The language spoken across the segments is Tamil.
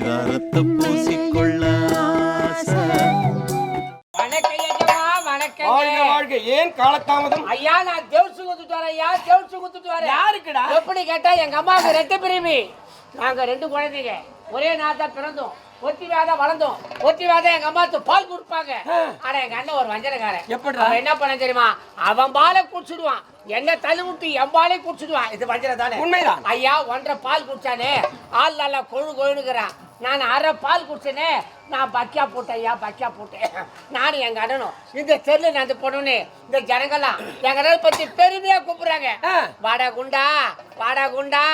பரிதாரத்தை பூசிக்கொள்ள ஏன் காலதாமதம்? ஐயா நான் தேவசு குத்துட்டு வரேன் ஐயா தேவசு குத்துட்டு வரேன். யாருக்குடா? எப்படி கேட்டா எங்க அம்மாவுக்கு ரெண்டு பிரிவி. நாங்க ரெண்டு குழந்தைங்க. ஒரே நாள் தான் பிறந்தோம். ஒத்தி வேதம் வளர்ந்தோம். ஒத்தி வேதம் எங்க அம்மாத்து பால் கொடுப்பாங்க. ஆனா எங்க அண்ணன் ஒரு வஞ்சனக்காரன்? அவன் என்ன பண்ண தெரியுமா? அவன் பாலை குடிச்சிடுவான். என்ன தள்ளி விட்டு என் பாலே குடிச்சிடுவான். இது வஞ்சனை தானே உண்மைதான். ஐயா ஒன்றரை பால் குடிச்சானே? ஆள் நல்லா கொழு கொழுனுக்குறான். நான் அரை பால் குடிச்சேனே? நான் பக்கியா போட்டேன் ஐயா பக்கியா போட்டேன். நானும் எங்க அண்ணனும் இந்த தெருல நான் பொண்ணுன்னு இந்த ஜனங்கள்லாம் எங்க அண்ணனை பத்தி பெருமையா கூப்பிடுறாங்க. வாடா குண்டா வாடா குண்டா.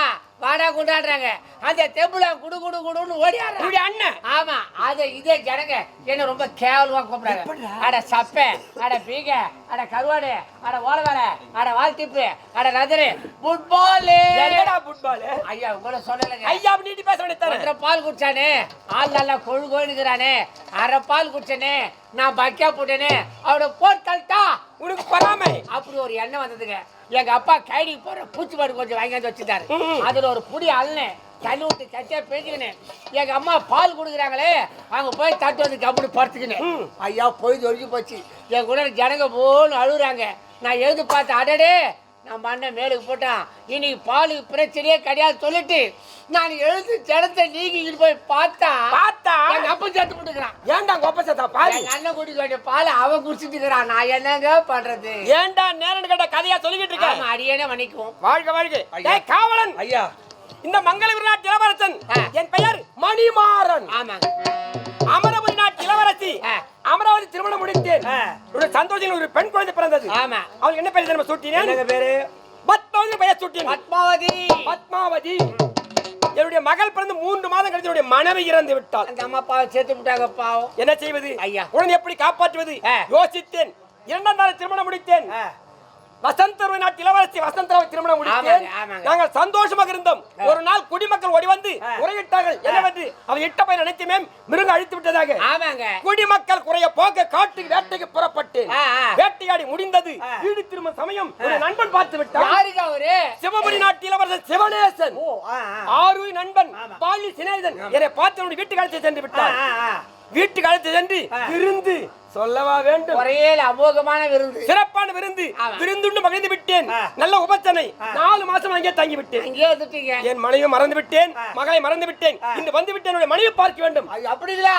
வாடா குண்டாடுறாங்க. அந்த தெம்புல குடு குடு குடுன்னு ஓடியாடுறாங்க உன்னுடைய அண்ணன் ஆமா அது இதே ஜனங்க. என்ன ரொம்ப கேவலமா கூப்பிடுறாங்க. அட சப்பை அட பீக அட கருவாடு அட ஓலவேலை அட வால்டிப்பு அட நதரு ஃபுட்பால். என்னடா ஃபுட்பால்? ஐயா உங்களை சொல்லலைங்க. ஐயா நீட்டி பேச வேண்டியதானே ஒன்றரை பால் குடிச்சானே ஆள் நல்லா கொழு கொழுனுக்குறானே அரை பால் குடிச்சனே நான் பக்கியா போட்டேனே அவட போட்டல்ட்டா உனக்கு பொறாமை. அப்படி ஒரு எண்ணம் வந்ததுங்க. எங்க அப்பா கைடிக்கு போற பூச்சி மாடு கொஞ்சம் வாங்கி வந்து வச்சுட்டாரு அதுல ஒரு புடி அள்ளனேன் தண்ணி விட்டு கட்டியா பேசிக்கினேன். எங்க அம்மா பால் கொடுக்குறாங்களே அவங்க போய் தட்டு வந்து கம்பெனி படுத்துக்கினேன். ஐயா பொழுது ஒழிஞ்சு போச்சு. என் கூட ஜனங்க போன்னு அழுகுறாங்க. நான் எழுந்து பார்த்து அடடே நம்ம அண்ணன் மேலுக்கு போட்டான் இன்னைக்கு பாலுக்கு பிரச்சனையே கிடையாது சொல்லிட்டு நான் எழுந்து ஜனத்தை நீங்கிட்டு போய் பார்த்தா பார்த்தா? எங்க அப்பா சேர்த்து போட்டுக்கிறான். ஏன்டா கோப்ப பாரு எங்க அண்ணன் குடிக்க வேண்டிய பாலை அவன் குடிச்சிட்டு இருக்கிறான். நான் என்னங்க பண்றது? ஏன்டா நேரம் கேட்ட கதையா சொல்லிக்கிட்டு இருக்க? ஆமா அடியேனே மன்னிக்கும். வாழ்க வாழ்க. காவலன். ஐயா. இந்த மங்களபுரி நாட்டு இளவரசன். என் பெயர் மணிமாறன். ஆமாங்க. நாட்டு இளவரசி. அமராவதி திருமணம் முடித்தேன். ஒரு சந்தோஷம் ஒரு பெண் குழந்தை பிறந்தது. ஆமா. அவளுக்கு என்ன பெயர் தெரியுமா சூட்டினேன் பேரு? பத்மாவதி பெயர் சூட்டினேன் பத்மாவதி. பத்மாவதி. என்னுடைய மகள் பிறந்து மூன்று மாதம் கழித்து என்னுடைய மனைவி இறந்து விட்டாள். அந்த அம்மா பாவம் சேர்த்து விட்டாங்க பாவம். என்ன செய்வது? ஐயா. குழந்தை எப்படி காப்பாற்றுவது. யோசித்தேன். இரண்டாம் நாள் திருமணம் முடித்தேன். வசந்தருவை நாட்டு இளவரசி வசந்தராவை திருமணம் முடித்தேன். நாங்கள் சந்தோஷமாக இருந்தோம். ஒரு நாள் குடிமக்கள் ஓடி வந்து. முறையிட்டார்கள் என்னவென்று அவ இட்ட பையன் அனைத்துமே மிருகம் அழித்து விட்டதாக. குடிமக்கள் குறைய போக காட்டுக்கு வேட்டைக்கு ஆ. வேட்டையாடி முடிந்தது. வீடு திரும்ப சமயம் ஒரு நண்பன் பார்த்து அவரு? சிவபுரி நாட்டு ஆ ஆ. ஆறு நண்பன். பாலி சிநேகிதன். என்னை பார்த்து வீட்டுக்கு அழைத்து சென்று ஆ. வீட்டுக்கு அழைத்து சென்று. விருந்து சொல்லவா வேண்டும் ஒரே அமோகமான விருந்து சிறப்பான விருந்து. விருந்துண்டு மகிழ்ந்து விட்டேன். நல்ல உபத்தனை ஆ. நாலு மாசம் அங்கே தங்கி விட்டேன் அங்கேயே வந்துட்டீங்க என் மனைவி மறந்து விட்டேன். மகளை மறந்து விட்டேன். இன்று வந்து விட்டேன் என்னுடைய மனைவி பார்க்க வேண்டும் ஐயோ, அப்படிங்களா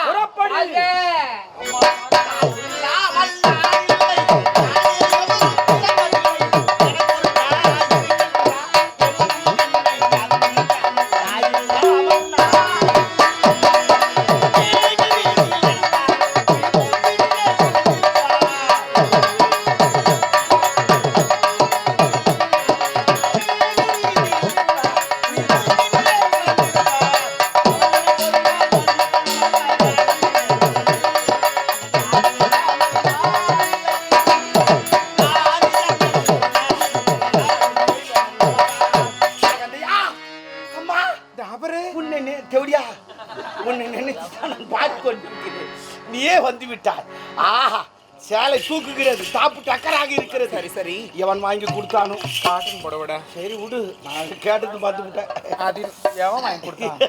சேலை தூக்குகிறது தாப்பு டக்கராக இருக்கிறது. சரி சரி. எவன் வாங்கி கொடுத்தானோ? காட்டன் புடவைடா. சரி விடு. நான் கேட்டது பார்த்து விட்டேன் அது எவன் வாங்கி கொடுத்தான்?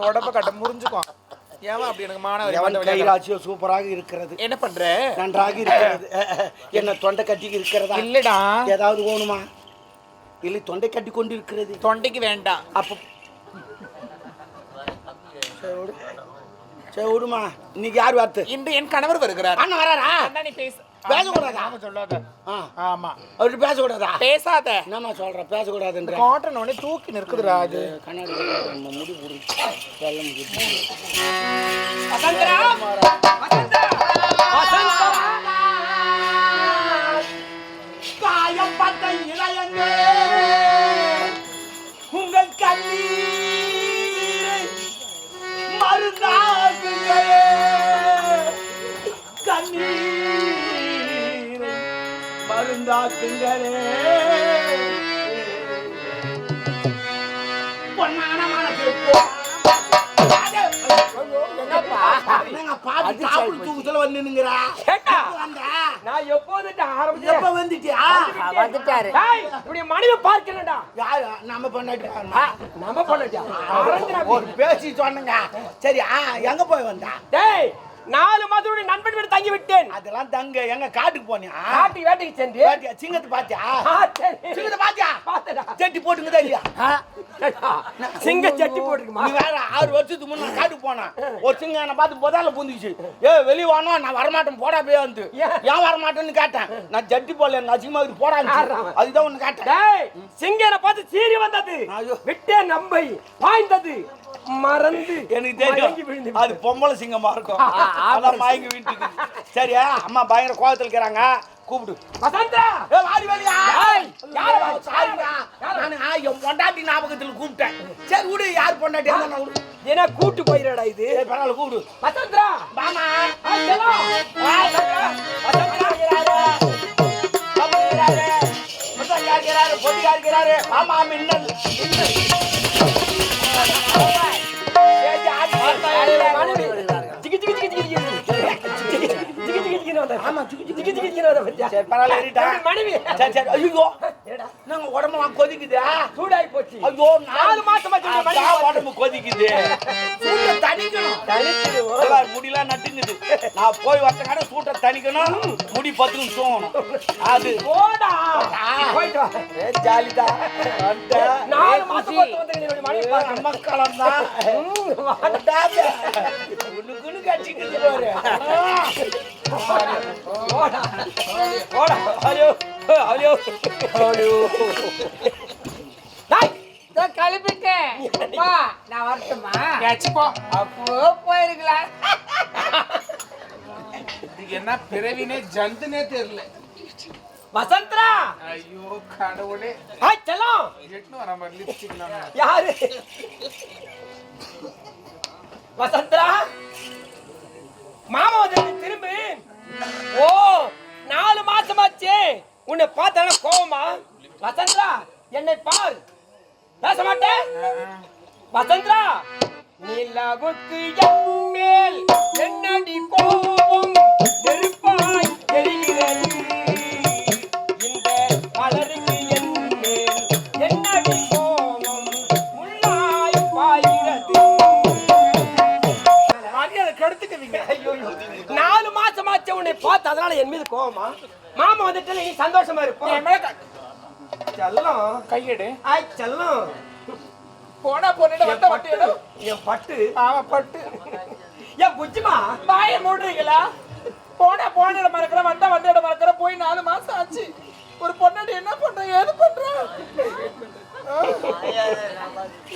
தொடப்ப கட்ட முறிஞ்சுக்கும் ஏன் அப்படி எனக்கு மாணவர் கைராசியோ சூப்பராக இருக்கிறது. என்ன பண்ற? நன்றாக இருக்கிறது. என்ன தொண்டை கட்டி இருக்கிறதா? இல்லடா. ஏதாவது வேணுமா? இல்லை தொண்டை கட்டி கொண்டு இருக்கிறது தொண்டைக்கு வேண்டாம். அப்போ சரி விடு. சரி விடுமா இன்னைக்கு யார் வார்த்தை? இன்று என் கணவர் வருகிறார். அண்ணன் வராரா? அண்ணா, நீ பேசு பேசக்கூடாதா? ஆமா, சொல்லாத. ஆ. ஆமா. அவர்கிட்ட பேசக்கூடாதா பேசாத. என்னம்மா சொல்ற? பேசக்கூடாதுன்ற காட்டன் உடனே தூக்கி நிற்குதுடா அது. கண்ணாடி நம்ம முடி புடிச்சு வெள்ள முடி நம்ம பண்ணட்டியா ஒரு பேசி சொன்னங்க. சரி எங்க போய் வந்தா? டேய் நாலு மாதத்துடைய நண்பன் வீடு தங்கி விட்டேன் அதெல்லாம் தங்க. எங்க காட்டுக்கு போனியா? காட்டுக்கு வேட்டைக்கு சென்று. பாத்தியா சிங்கத்தை பாத்தியா சரி. சிங்கத்தை பாத்தியா பார்த்தேடா. செட்டி போட்டுங்கதா இல்லையா? சிங்க சட்டி போட்டுருக்குமா? நீ வேற ஆறு வருஷத்துக்கு முன்ன நான் காட்டுக்கு போனேன். ஒரு சிங்கம் என்ன பார்த்து புதால பூந்துச்சு. ஏ வெளிய வானோ நான் வரமாட்டேன் போடா போய் வந்து. ஏன்? வரமாட்டேன்னு கேட்டேன். நான் ஜட்டி போடல எனக்கு அசிங்கமா இருக்கு போடா? அதுதான் ஒண்ணு கேட்டேன். டேய் சிங்கனை பார்த்து சீறி வந்தது. விட்டே நம்பை. பாய்ந்தது மறந்து எனக்கு தெரியும். அது பொம்பளை சிங்கமா இருக்கும். அதான் மயங்கி வீட்டுக்கு சரியா? அம்மா பயங்கர கோவத்துல இருக்கிறாங்க. கூப்பிடு. வசந்தா! வாடி வெளியா ஏய், யார வா? சாரிடா நானு ஆ, என் பொண்டாட்டி ஞாபகத்துல கூப்பிட்டேன். சரி விடு யார் பொண்டாட்டி நான் விடு ஏன்னா கூட்டு போயிடடா இது. பரவாயில்ல கூப்பிடு. வசந்தா! மாமா! பொடியா இருக்கிறாரு. மாமா மின்னல் மின்னல். வந்தா. ஆமா, ஜிகி, ஜிகி, ஜிகி, ஜிகின்னு வந்தா பாத்தியா? சரி பரவாயில்ல ஏறிட்டா. மனைவி? சரி சரி ஐயோ. என்னடா, நாங்க உடம்பு கொதிக்குது. சூடாகி போச்சு. ஐயோ நாலு மாசமா சொல்ற மனைவி அதான் உடம்பு கொதிக்குது. சூட்டை தணிக்கணும். முடியெல்லாம் நட்டுங்குது. நான் போய் வரத்த கடை சூட்டை தணிக்கணும். முடி பத்து நிமிஷம் அது. போடா. போயிட்டு வா. ஜாலிதா. நாலு மாசம் பொறுத்து வந்து என்னுடைய மனைவி பார்க்கணும். மக்களம் தான் வா. கிளம்பிட்டேன் நான் வரட்டுமா அப்போ போயிருக்கலாம் இதுக்கு என்ன பிறவினே ஜந்துனே தெரியல வசந்தரா ஐயோ கடவுளே ஹாய் செல்லம் வர மாதிரி யாரு வசந்தரா மாமா வந்து ஓ நாலு மாசமாச்சு. உன்னை பார்த்தான கோவமா? வசந்தரா என்னை பார். பேச மாட்டேன் வசந்தரா நிலவுக்கு என் மேல் என்னடி கோபம்? நெருப்பாய் எரிகிறது இந்த மலருக்கு என் மேல் என்னடி கோபம்? முள்ளாய் பாய்கிறது. மரியாதை கெடுத்துக்குவீங்க ஐயோ, நாலு மாசமாச்சு உன்னை பார்த்து அதனால என் மீது கோவமா? மாமா வந்துட்டு நீ சந்தோஷமா இருப்போம் செல்லம். கையெடு. ஆய் செல்லம். போனா பொண்ணிட வந்த எடு. என் பட்டு. ஆமா பட்டு. என் புஜ்ஜிமா? வாய மூடுறீங்களா? போனா போன இடம் மறக்கிற வந்தா வந்த இடம் மறக்கிற. போய் நாலு மாசம் ஆச்சு. ஒரு பொண்ணாடி என்ன பண்ற ஏது பண்ற?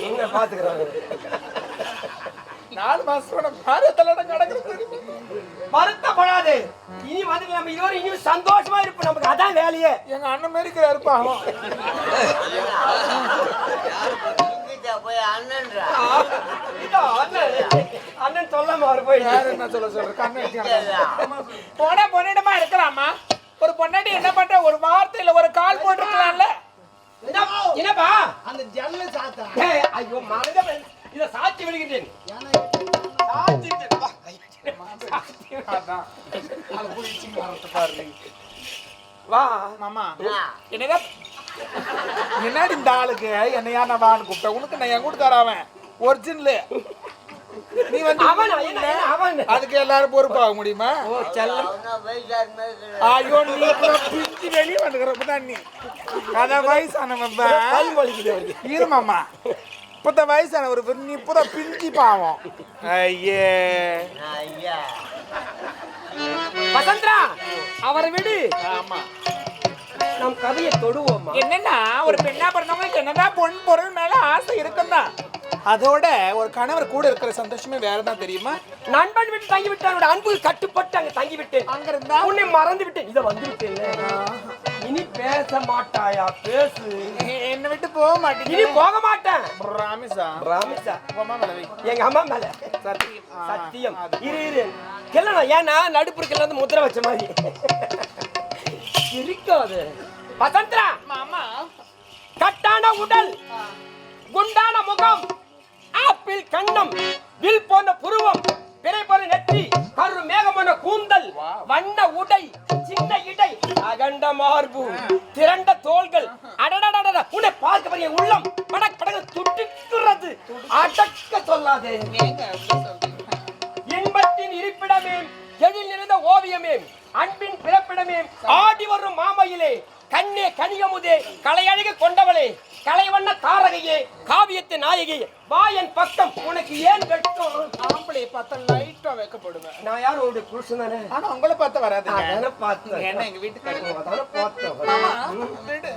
என்ன பாத்துக்கிறாங்க? நாலு மாசத்தோட பாரத்தலோட கிடக்குறது வருத்தப்படாது. இனி வந்து நம்ம இதுவரை இனி சந்தோஷமா இருப்போம். நமக்கு அதான் வேலையே. எங்க அண்ணன் மாரி இதோ அண்ணன் அண்ணன் சொல்லாம அவர் போய் யார் என்ன சொல்ல சொல்ற கண்ணு வச்சுக்கிறாங்க. போனா பொண்ணிடமா இருக்கிறாமா ஒரு பொண்ணாடி என்ன பண்ற? ஒரு வார்த்தையில ஒரு கால் போட்டுருக்கலாம்ல. என்ன- என்னப்பா? அந்த ஜன்னலை சாத்தா. ஐயோ மறந்த இத சாட்சி விடுகின்றேன். சாட்சிட்டேன். அது பாரு வா. மாமா என்னடி இந்த ஆளுக்கு? என்னையா நான் வான்னு கூப்பிட்டேன் உனக்கு நான் என் கொடுத்தார அவன். ஒரிஜினல் நீ வந்து அவனா என்ன என்ன அவன். அதுக்கு எல்லாரும் பொறுப்பாக முடியுமா? ஓ செல்லம் ஐயோ நீ பிஞ்சு வெளியே வந்துக்கிறப்ப நீ. அதான் வயசானவன் கல் வலிக்குது அவருக்கு இருமாம்மா இப்பதான் பிஞ்சு பாவம். ஐயே. ஐயா. வசந்தரா அவரை விடு. ஆமா. நம் கதையை தொடுவோமா என்னன்னா ஒரு பெண்ணா பிறந்தவங்களுக்கு என்னதான் பொன் பொருள் மேல ஆசை இருக்கும்தான் அதோட ஒரு கணவர் கூட இருக்கிற சந்தோஷமே வேறதான் தெரியுமா? நண்பன் விட்டு தங்கி விட்டான் அன்பு கட்டுப்பட்டு அங்க தங்கி விட்டேன் அங்க இருந்தா உன்னை மறந்து விட்டேன் இத வந்து விட்டேன் இனி பேச மாட்டாயா? பேசு. என்னை விட்டு போக இனி மாட்டேங்குது போக மாட்டேன். ராமிசா. ராமிசா. உமா மேல. எங்க அம்மா மேல. சத்தியம். சத்தியம். இரு இரு. கிள்ளனா ஏன்னா நடுப்புறத்துல இருந்து முத்திரை வச்ச மாதிரி. இருக்காது வசந்தரா. மாமா. கட்டான உடல். குண்டான முகம். கற்பில் கண்ணம் வில் போன புருவம் பிறை நெற்றி கரு மேகமான கூந்தல் வண்ண உடை சின்ன இடை அகண்ட மார்பு திரண்ட தோள்கள் அடடடடட உன்னை பார்க்க பெரிய உள்ளம் படக் படகு துடிக்கிறது அடக்க சொல்லாதே. இன்பத்தின் இருப்பிடமே எழில் நிறைந்த ஓவியமே அன்பின் பிறப்பிடமே ஆடி வரும் மாமையிலே கண்ணே கனியமுதே கலையழகு கொண்டவளே கலைவண்ண தாரகையே காவியத்து நாயகி வா என் பக்கம் உனக்கு ஏன் வெட்கம்? ஆம்பளைய பார்த்தா லைட்டா வைக்கப்படுவேன். நான் யார் உங்களுடைய புருஷன் தானே? ஆனா உங்களை பார்த்தா அதானே பார்த்தேன்? என்ன எங்க வீட்டுக்காரங்க அதானே பார்த்தேன். விடு.